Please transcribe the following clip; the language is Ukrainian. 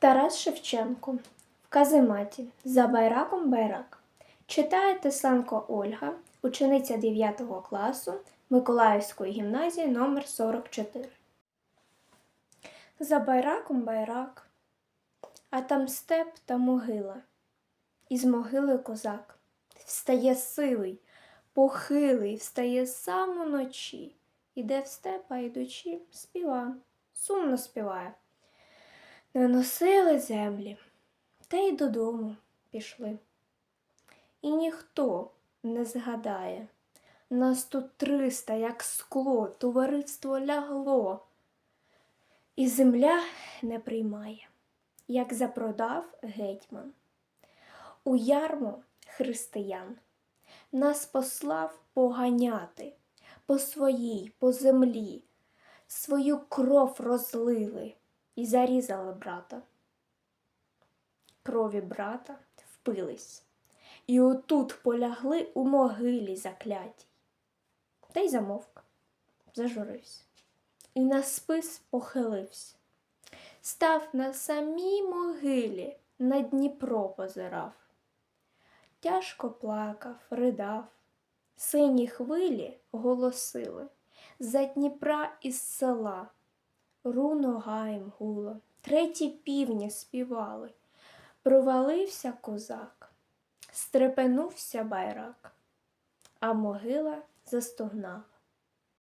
Тарас Шевченко в казематі за байраком байрак. Читає Тесленко Ольга, учениця 9 класу Миколаївської гімназії номер 44. За байраком байрак, а там степ та могила. Із могили козак встає сивий, похилий, встає сам уночі. Іде в степ, а йдучи, співа, сумно співає. Не носили землі, та й додому пішли. І ніхто не згадає. Нас тут триста, як скло, товариство лягло, і земля не приймає, як запродав гетьман. У ярмо християн нас послав поганяти по своїй, по землі, свою кров розлили і зарізали брата. Крові брата впились, і отут полягли у могилі заклятій. Та й замовк, зажурився, і на спис похилився. Став на самій могилі, на Дніпро позирав. Тяжко плакав, ридав, сині хвилі голосили за Дніпра із села. Руно гаєм гуло, треті півні співали. Провалився козак, стрепенувся байрак, а могила застогнала.